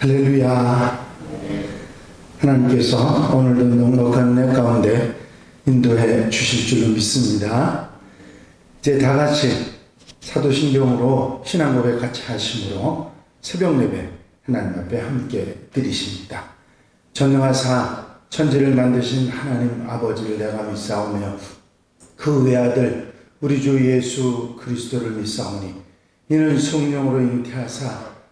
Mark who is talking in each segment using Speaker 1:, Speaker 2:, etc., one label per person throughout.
Speaker 1: 할렐루야. 하나님께서 오늘도 넉넉한 내 가운데 인도해 주실 줄로 믿습니다. 이제 다 같이 사도신경으로 신앙 고백 같이 하심으로 새벽 예배 하나님 앞에 함께 드리십니다. 전능하사 천지를 만드신 하나님 아버지를 내가 믿사오며 그 외아들 우리 주 예수 그리스도를 믿사오니 이는 성령으로 잉태하사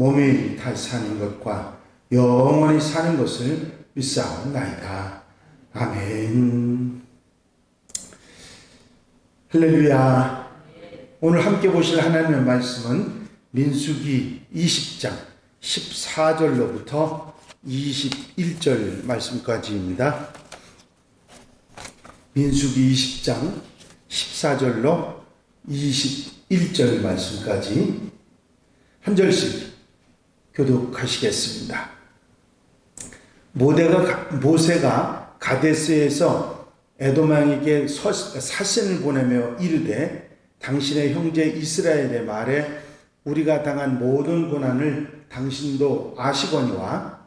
Speaker 1: 몸이 다시 사는 것과 영원히 사는 것을 믿사옵나이다. 아멘. 할렐루야. 오늘 함께 보실 하나님의 말씀은 민수기 20장 14절로부터 21절 말씀까지입니다. 민수기 20장 14절로 21절 말씀까지 한 절씩 교독하시겠습니다. 모대가, 모세가 가데스에서 에도망에게 서- 사신을 보내며 이르되 당신의 형제 이스라엘의 말에 우리가 당한 모든 고난을 당신도 아시거니와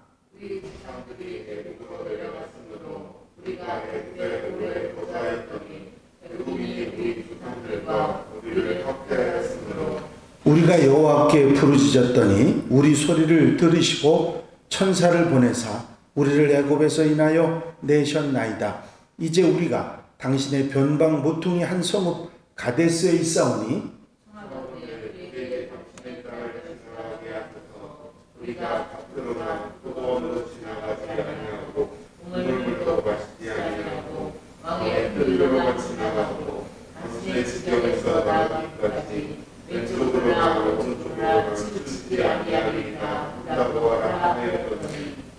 Speaker 1: 여호와께 부르짖었더니 우리 소리를 들으시고 천사를 보내사 우리를 애굽에서 인하여 내셨나이다. 이제 우리가 당신의 변방 모퉁이 한 성읍 가데스에 있사오니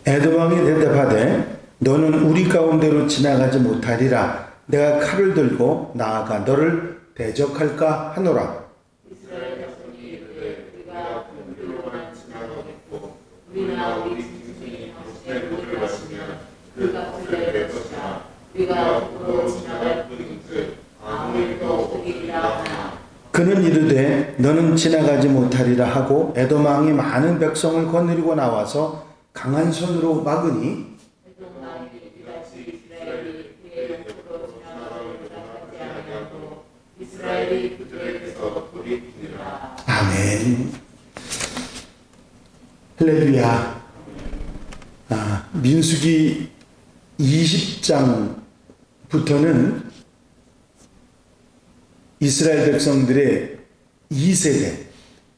Speaker 1: 에드왕이 대답하되 너는 우리 가운데로 지나가지 못하리라. 내가 칼을 들고 나아가 너를 대적할까 하노라 그는 이르되 너는 지나가지 못하리라 하고 에돔 왕이 많은 백성을 거느리고 나와서 강한 손으로 막으니 아멘. 할렐루야. 아, 민수기 20장부터는 이스라엘 백성들의 2세대,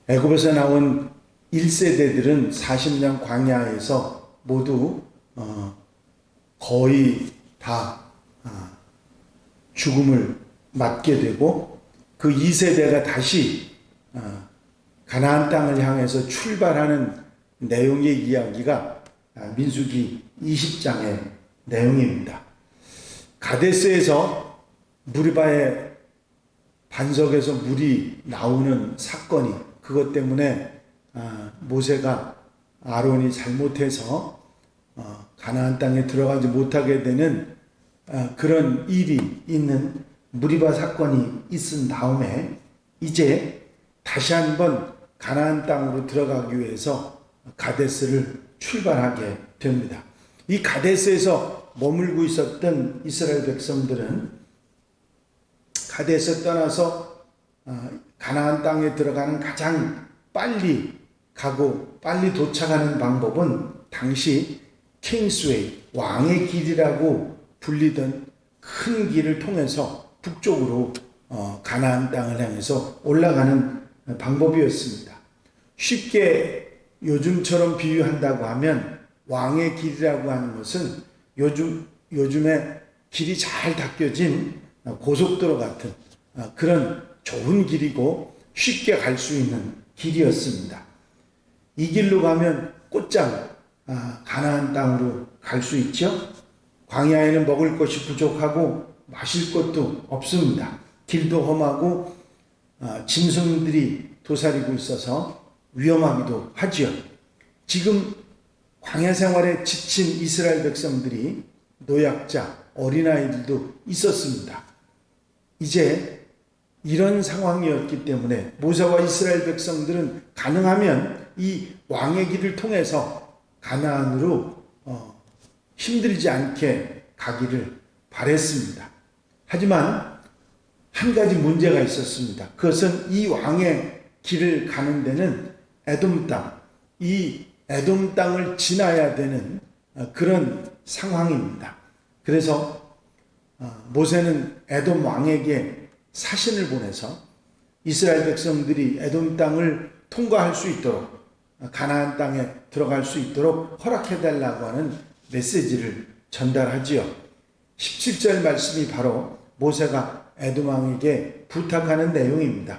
Speaker 1: 애굽에서 나온 1세대들은 40년 광야에서 모두 어, 거의 다 아, 죽음을 맞게 되고 그 2세대가 다시 어, 가나안 땅을 향해서 출발하는 내용의 이야기가 아, 민수기 20장의 내용입니다. 가데스에서 무리바의 반석에서 물이 나오는 사건이 그것 때문에 아, 모세가 아론이 잘못해서 어, 가나안 땅에 들어가지 못하게 되는 아, 그런 일이 있는 무리바 사건이 있은 다음에 이제 다시 한번 가나안 땅으로 들어가기 위해서 가데스를 출발하게 됩니다. 이 가데스에서 머물고 있었던 이스라엘 백성들은 가데스 떠나서 어, 가나안 땅에 들어가는 가장 빨리 가고 빨리 도착하는 방법은 당시 킹스웨이 왕의 길이라고 불리던 큰 길을 통해서 북쪽으로 어, 가나안 땅을 향해서 올라가는 방법이었습니다. 쉽게 요즘처럼 비유한다고 하면 왕의 길이라고 하는 것은 요즘 요즘에 길이 잘 닦여진 고속도로 같은 어, 그런 좋은 길이고 쉽게 갈 수 있는 길이었습니다. 이 길로 가면 곧장 아, 가나안 땅으로 갈 수 있죠. 광야에는 먹을 것이 부족하고 마실 것도 없습니다. 길도 험하고 아, 짐승들이 도사리고 있어서 위험하기도 하지요. 지금 광야 생활에 지친 이스라엘 백성들이 노약자, 어린아이들도 있었습니다. 이제 이런 상황이었기 때문에 모세와 이스라엘 백성들은 가능하면 이 왕의 길을 통해서 가나안으로 어, 힘들지 않게 가기를 바랬습니다. 하지만 한 가지 문제가 있었습니다. 그것은 이 왕의 길을 가는 데는 에돔 땅, 이 에돔 땅을 지나야 되는 어, 그런 상황입니다. 그래서 어, 모세는 에돔 왕에게 사신을 보내서 이스라엘 백성들이 에돔 땅을 통과할 수 있도록 어, 가나안 땅에 들어갈 수 있도록 허락해 달라고 하는 메시지를 전달하지요. 17절 말씀이 바로 모세가 에돔 왕에게 부탁하는 내용입니다.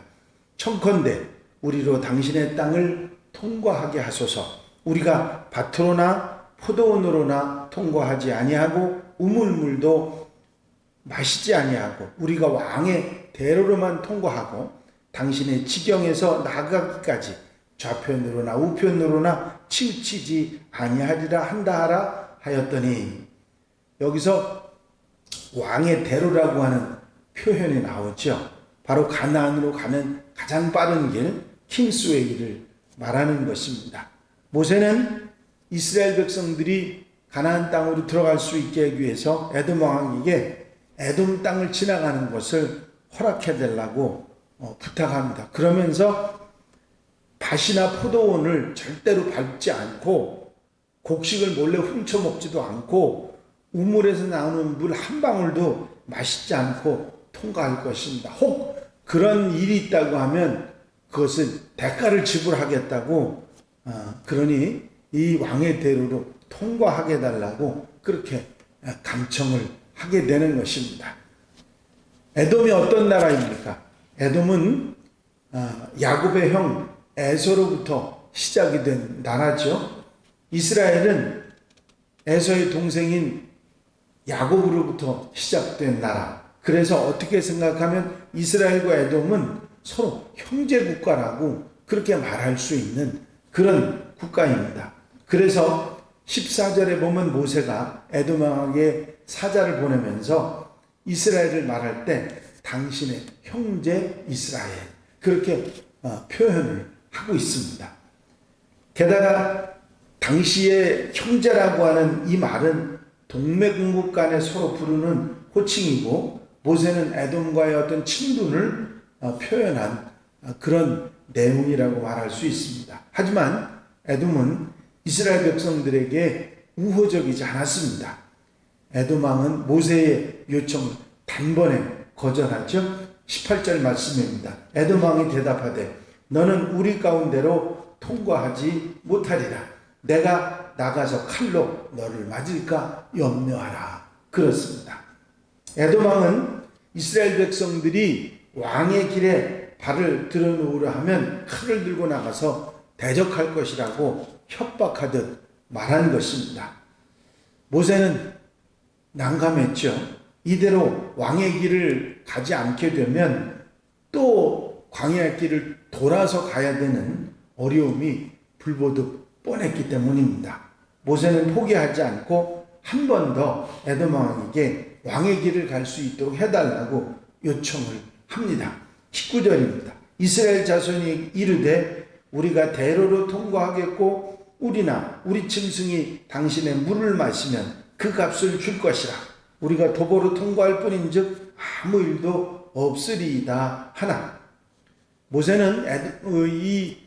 Speaker 1: 청컨대 우리로 당신의 땅을 통과하게 하소서. 우리가 밭으로나 포도원으로나 통과하지 아니하고 우물물도 마시지 아니하고 우리가 왕의 대로로만 통과하고 당신의 지경에서 나가기까지 좌편으로나 우편으로나 치우치지 아니하리라 한다 하라 하였더니 여기서 왕의 대로라고 하는 표현이 나오죠. 바로 가나안으로 가는 가장 빠른 길 킹스웨이 길을 말하는 것입니다. 모세는 이스라엘 백성들이 가나안 땅으로 들어갈 수 있게 하기 위해서 에돔 왕에게 에돔 땅을 지나가는 것을 허락해 달라고 어, 부탁합니다. 그러면서 밭이나 포도원을 절대로 밟지 않고 곡식을 몰래 훔쳐 먹지도 않고 우물에서 나오는 물 한 방울도 마시지 않고 통과할 것입니다. 혹 그런 일이 있다고 하면 그것은 대가를 지불하겠다고 어, 그러니 이 왕의 대로로 통과하게 달라고 그렇게 감청을 하게 되는 것입니다. 에돔이 어떤 나라입니까? 에돔은 어, 야곱의 형 에서로부터 시작이 된 나라죠. 이스라엘은 에서의 동생인 야곱으로부터 시작된 나라. 그래서 어떻게 생각하면 이스라엘과 에돔은 서로 형제 국가라고 그렇게 말할 수 있는 그런 국가입니다. 그래서 14절에 보면 모세가 에돔 왕에게 사자를 보내면서 이스라엘을 말할 때 당신의 형제 이스라엘 그렇게 어, 표현을 하고 있습니다. 게다가 당시의 형제라고 하는 이 말은 동맥국 간에 서로 부르는 호칭이고 모세는 에돔과의 어떤 친분을 어, 표현한 어, 그런 내용이라고 말할 수 있습니다. 하지만 에돔은 이스라엘 백성들에게 우호적이지 않았습니다. 에돔 왕은 모세의 요청을 단번에 거절하죠. 18절 말씀입니다. 에돔 왕이 대답하되 너는 우리 가운데로 통과하지 못하리라. 내가 나가서 칼로 너를 맞을까 염려하라. 그렇습니다. 에돔 왕은 이스라엘 백성들이 왕의 길에 발을 들어놓으려 하면 칼을 들고 나가서 대적할 것이라고 협박하듯 말한 것입니다. 모세는 난감했죠. 이대로 왕의 길을 가지 않게 되면 또 광야의 길을 돌아서 가야 되는 어려움이 불보듯 뻔했기 때문입니다. 모세는 포기하지 않고 한 번 더 에돔 왕에게 왕의 길을 갈 수 있도록 해달라고 요청을 합니다. 19절입니다. 이스라엘 자손이 이르되 우리가 대로로 통과하겠고 우리나 우리 짐승이 당신의 물을 마시면 그 값을 줄 것이라. 우리가 도보로 통과할 뿐인즉 아무 일도 없으리이다 하나. 모세는 어, 이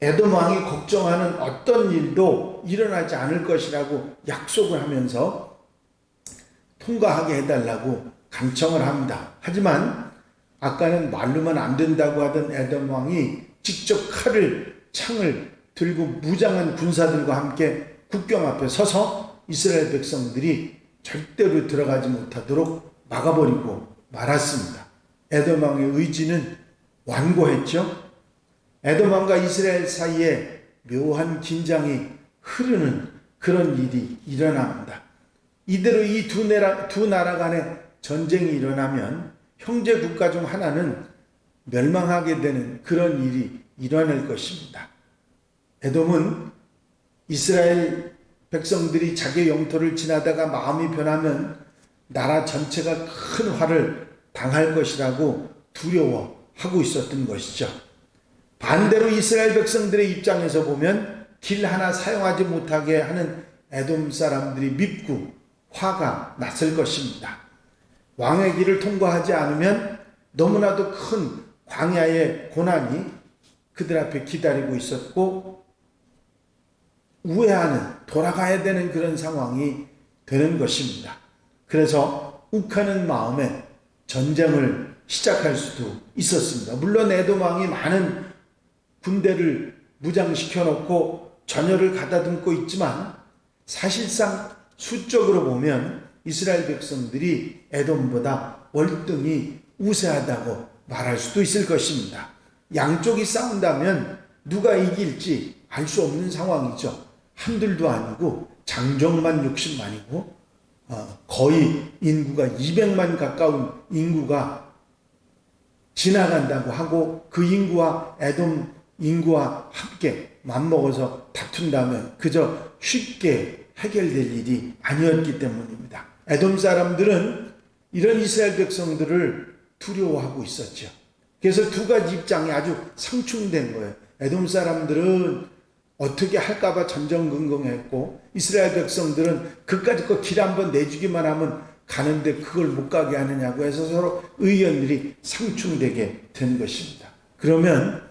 Speaker 1: 에돔 왕이 걱정하는 어떤 일도 일어나지 않을 것이라고 약속을 하면서 통과하게 해달라고 간청을 합니다. 하지만 아까는 말로만 안 된다고 하던 에돔 왕이 직접 칼을 창을 들고 무장한 군사들과 함께 국경 앞에 서서 이스라엘 백성들이 절대로 들어가지 못하도록 막아버리고 말았습니다. 에돔 왕의 의지는 완고했죠. 에돔 왕과 이스라엘 사이에 묘한 긴장이 흐르는 그런 일이 일어납니다. 이대로 이 두 나라, 두 나라 간에 전쟁이 일어나면 형제 국가 중 하나는 멸망하게 되는 그런 일이 일어날 것입니다. 에돔은 이스라엘 백성들이 자기 영토를 지나다가 마음이 변하면 나라 전체가 큰 화를 당할 것이라고 두려워하고 있었던 것이죠. 반대로 이스라엘 백성들의 입장에서 보면 길 하나 사용하지 못하게 하는 에돔 사람들이 밉고 화가 났을 것입니다. 왕의 길을 통과하지 않으면 너무나도 큰 광야의 고난이 그들 앞에 기다리고 있었고 우회하는 돌아가야 되는 그런 상황이 되는 것입니다. 그래서 욱하는 마음에 전쟁을 시작할 수도 있었습니다. 물론 에돔 왕이 많은 군대를 무장시켜 놓고 전열을 가다듬고 있지만 사실상 수적으로 보면 이스라엘 백성들이 에돔보다 월등히 우세하다고 말할 수도 있을 것입니다. 양쪽이 싸운다면 누가 이길지 알 수 없는 상황이죠. 한둘도 아니고 장정만 60만이고 어, 거의 인구가 200만 가까운 인구가 지나간다고 하고 그 인구와 에돔 인구와 함께 맞먹어서 다툰다면 그저 쉽게 해결될 일이 아니었기 때문입니다. 에돔 사람들은 이런 이스라엘 백성들을 두려워하고 있었죠. 그래서 두 가지 입장이 아주 상충된 거예요. 에돔 사람들은 어떻게 할까봐 전전긍긍했고 이스라엘 백성들은 그까짓 거길 한번 내주기만 하면 가는데 그걸 못 가게 하느냐고 해서 서로 의견들이 상충되게 된 것입니다. 그러면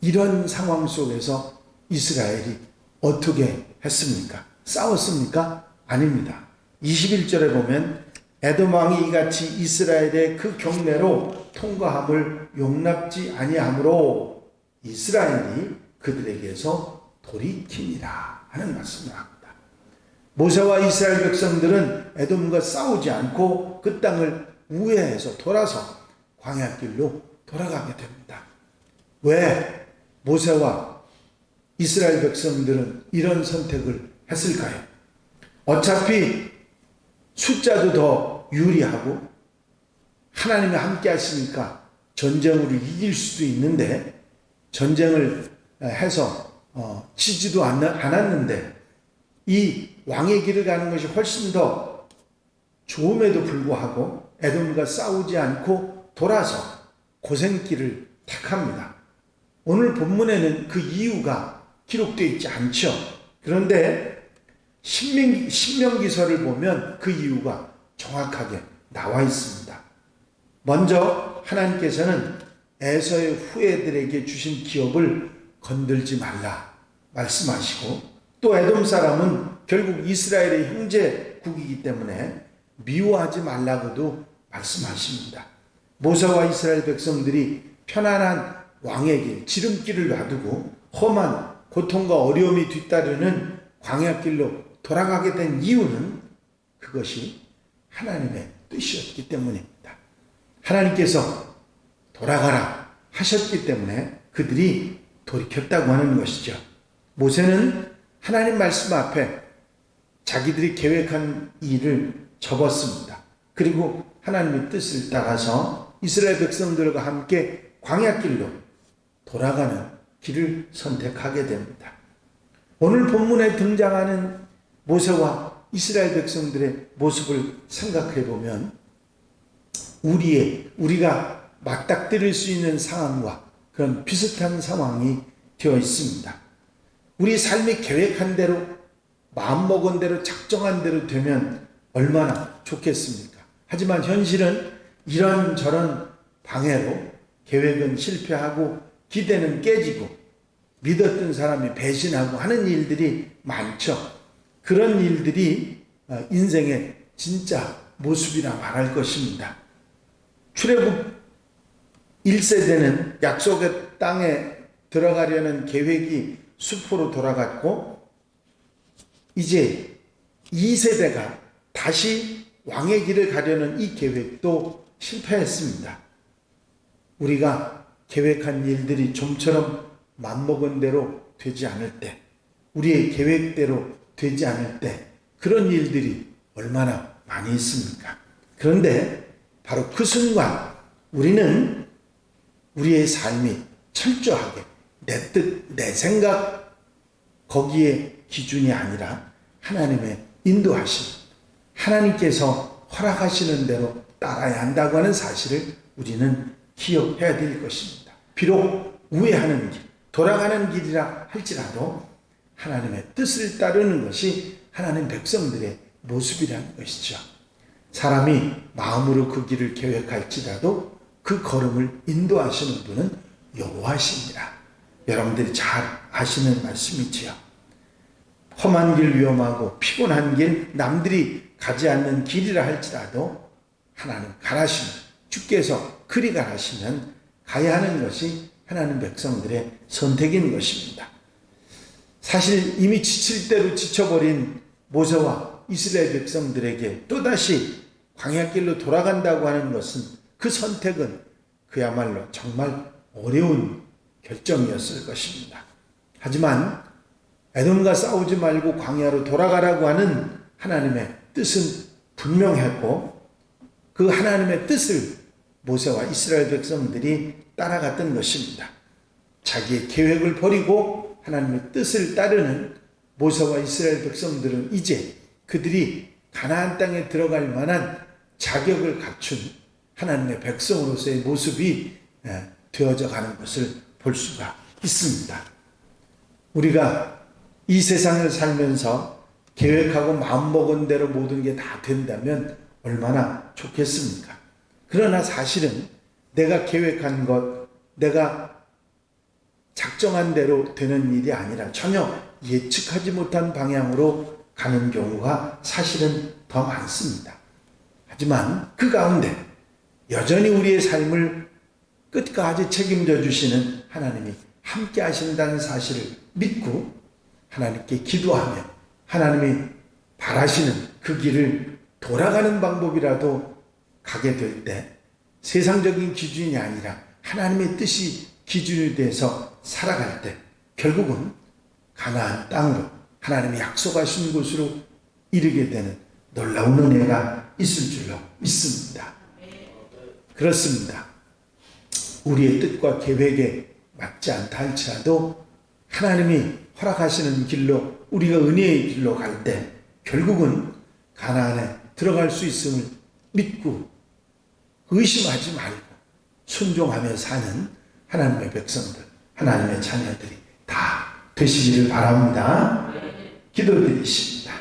Speaker 1: 이런 상황 속에서 이스라엘이 어떻게 했습니까? 싸웠습니까? 아닙니다. 21절에 보면 에돔 왕이 이같이 이스라엘의 그 경내로 통과함을 용납지 아니하므로 이스라엘이 그들에게서 돌이키니라 하는 말씀을 합니다. 모세와 이스라엘 백성들은 에돔과 싸우지 않고 그 땅을 우회해서 돌아서 광야길로 돌아가게 됩니다. 왜 모세와 이스라엘 백성들은 이런 선택을 했을까요? 어차피 숫자도 더 유리하고 하나님이 함께 하시니까 전쟁으로 이길 수도 있는데 전쟁을 해서 어, 지지도 않, 않았는데 이 왕의 길을 가는 것이 훨씬 더 좋음에도 불구하고 에돔과 싸우지 않고 돌아서 고생길을 택합니다. 오늘 본문에는 그 이유가 기록되어 있지 않죠. 그런데 신명, 신명기서를 보면 그 이유가 정확하게 나와 있습니다. 먼저 하나님께서는 에서의 후예들에게 주신 기업을 건들지 말라 말씀하시고 또 에돔 사람은 결국 이스라엘의 형제국이기 때문에 미워하지 말라고도 말씀하십니다. 모세와 이스라엘 백성들이 편안한 왕의 길, 지름길을 놔두고 험한 고통과 어려움이 뒤따르는 광야길로 돌아가게 된 이유는 그것이 하나님의 뜻이었기 때문입니다. 하나님께서 돌아가라 하셨기 때문에 그들이 돌이켰다고 하는 것이죠. 모세는 하나님 말씀 앞에 자기들이 계획한 일을 접었습니다. 그리고 하나님의 뜻을 따라서 이스라엘 백성들과 함께 광야길로 돌아가는 길을 선택하게 됩니다. 오늘 본문에 등장하는 모세와 이스라엘 백성들의 모습을 생각해 보면 우리의 우리가 맞닥뜨릴 수 있는 상황과 그런 비슷한 상황이 되어 있습니다. 우리 삶이 계획한 대로 마음먹은 대로 작정한 대로 되면 얼마나 좋겠습니까? 하지만 현실은 이런저런 방해로 계획은 실패하고 기대는 깨지고 믿었던 사람이 배신하고 하는 일들이 많죠. 그런 일들이 어, 인생의 진짜 모습이라 말할 것입니다. 출애굽 1세대는 약속의 땅에 들어가려는 계획이 수포로 돌아갔고 이제 2세대가 다시 왕의 길을 가려는 이 계획도 실패했습니다. 우리가 계획한 일들이 좀처럼 맘먹은 대로 되지 않을 때 우리의 계획대로 되지 않을 때 그런 일들이 얼마나 많이 있습니까? 그런데 바로 그 순간 우리는 우리의 삶이 철저하게 내 뜻, 내 생각 거기에 기준이 아니라 하나님의 인도하심, 하나님께서 허락하시는 대로 따라야 한다고 하는 사실을 우리는 기억해야 될 것입니다. 비록 우회하는 길, 돌아가는 길이라 할지라도 하나님의 뜻을 따르는 것이 하나님 백성들의 모습이라는 것이죠. 사람이 마음으로 그 길을 계획할지라도 그 걸음을 인도하시는 분은 여호와십니다. 여러분들이 잘 아시는 말씀이지요. 험한 길 위험하고 피곤한 길 남들이 가지 않는 길이라 할지라도 하나님 가라시면 주께서 그리 가라시면 가야 하는 것이 하나님 백성들의 선택인 것입니다. 사실 이미 지칠 대로 지쳐버린 모세와 이스라엘 백성들에게 또다시 광야길로 돌아간다고 하는 것은 그 선택은 그야말로 정말 어려운 결정이었을 것입니다. 하지만 에돔과 싸우지 말고 광야로 돌아가라고 하는 하나님의 뜻은 분명했고 그 하나님의 뜻을 모세와 이스라엘 백성들이 따라갔던 것입니다. 자기의 계획을 버리고 하나님의 뜻을 따르는 모세와 이스라엘 백성들은 이제 그들이 가나안 땅에 들어갈 만한 자격을 갖춘 하나님의 백성으로서의 모습이 예, 되어져 가는 것을 볼 수가 있습니다. 우리가 이 세상을 살면서 계획하고 마음먹은 대로 모든 게 다 된다면 얼마나 좋겠습니까? 그러나 사실은 내가 계획한 것, 내가 작정한 대로 되는 일이 아니라 전혀 예측하지 못한 방향으로 가는 경우가 사실은 더 많습니다. 하지만 그 가운데 여전히 우리의 삶을 끝까지 책임져 주시는 하나님이 함께 하신다는 사실을 믿고 하나님께 기도하며 하나님이 바라시는 그 길을 돌아가는 방법이라도 가게 될 때 세상적인 기준이 아니라 하나님의 뜻이 기준이 돼서 살아갈 때 결국은 가나안 땅으로 하나님이 약속하신 곳으로 이르게 되는 놀라운 은혜가 있을 줄로 믿습니다. 그렇습니다. 우리의 뜻과 계획에 맞지 않다 할지라도 하나님이 허락하시는 길로 우리가 은혜의 길로 갈 때 결국은 가나안에 들어갈 수 있음을 믿고 의심하지 말고 순종하며 사는 하나님의 백성들, 하나님의 자녀들이 다 되시기를 바랍니다. 기도드리십니다.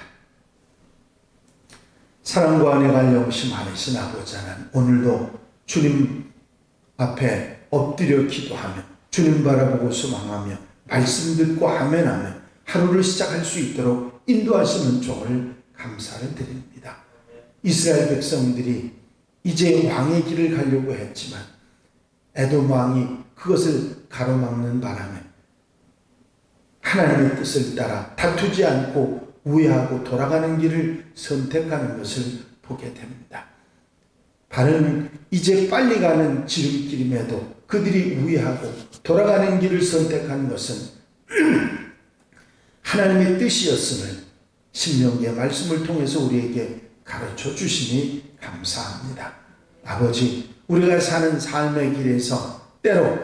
Speaker 1: 사랑과 은혜가 영심 많으신 아버지 하나님, 오늘도 주님 앞에 엎드려 기도하며 주님 바라보고 소망하며 말씀 듣고 아멘하며 하루를 시작할 수 있도록 인도하시는 종을 감사를 드립니다. 이스라엘 백성들이 이제 왕의 길을 가려고 했지만 에돔 왕이 그것을 가로막는 바람에 하나님의 뜻을 따라 다투지 않고 우회하고 돌아가는 길을 선택하는 것을 보게 됩니다. 바른 이제 빨리 가는 지름길임에도 그들이 우회하고 돌아가는 길을 선택한 것은 하나님의 뜻이었음을 신명기의 말씀을 통해서 우리에게 가르쳐 주시니 감사합니다. 아버지, 우리가 사는 삶의 길에서 때로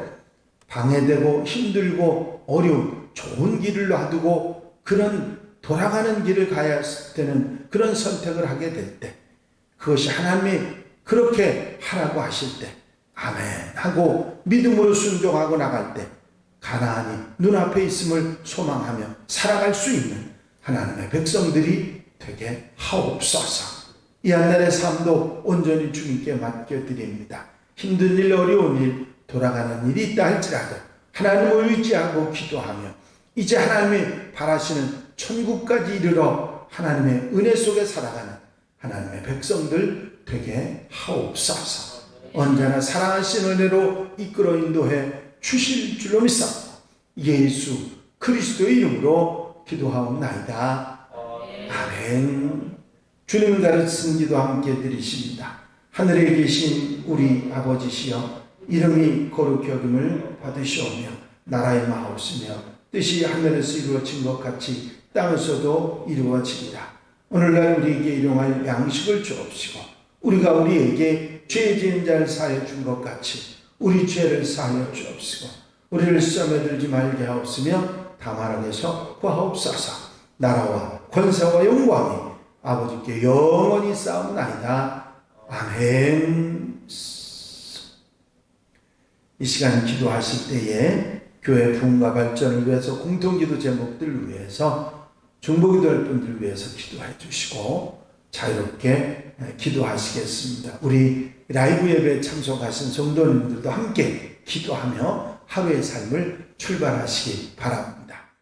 Speaker 1: 방해되고 힘들고 어려운 좋은 길을 놔두고 그런 돌아가는 길을 가야 되는 그런 선택을 하게 될 때, 그것이 하나님이 그렇게 하라고 하실 때, 아멘 하고 믿음으로 순종하고 나갈 때, 가나안이 눈앞에 있음을 소망하며 살아갈 수 있는 하나님의 백성들이 되게 하옵소서. 이 한날의 삶도 온전히 주님께 맡겨드립니다. 힘든 일, 어려운 일, 돌아가는 일이 있다 할지라도 하나님을 의지하고 기도하며 이제 하나님이 바라시는 천국까지 이르러 하나님의 은혜 속에 살아가는 하나님의 백성들 되게 하옵소서. 언제나 사랑하신 은혜로 이끌어 인도해 주실 줄로 믿습니다. 예수 그리스도의 이름으로 기도하옵나이다. 아멘. 주님 가르친 기도 함께 드리십니다. 하늘에 계신 우리 아버지시여 이름이 거룩히 여김을 받으시오며 나라의 마옵시며 뜻이 하늘에서 이루어진 것 같이 땅에서도 이루어지리라. 오늘날 우리에게 일용할 양식을 주옵시고 우리가 우리에게 죄 지은 자를 사하여 준 것 같이 우리 죄를 사하여 주옵시고 우리를 시험에 들지 말게 하옵시며 다말하게서 구하옵소서 나라와 권세와 영광이 아버지께 영원히 싸움나이다. 아멘. 이 시간 기도하실 때에 교회 부흥과 발전을 위해서 공동기도 제목들을 위해서 중보기도할 분들을 위해서 기도해 주시고 자유롭게 기도하시겠습니다. 우리 라이브 예배에 참석하신 성도님들도 함께 기도하며 하루의 삶을 출발하시기 바랍니다.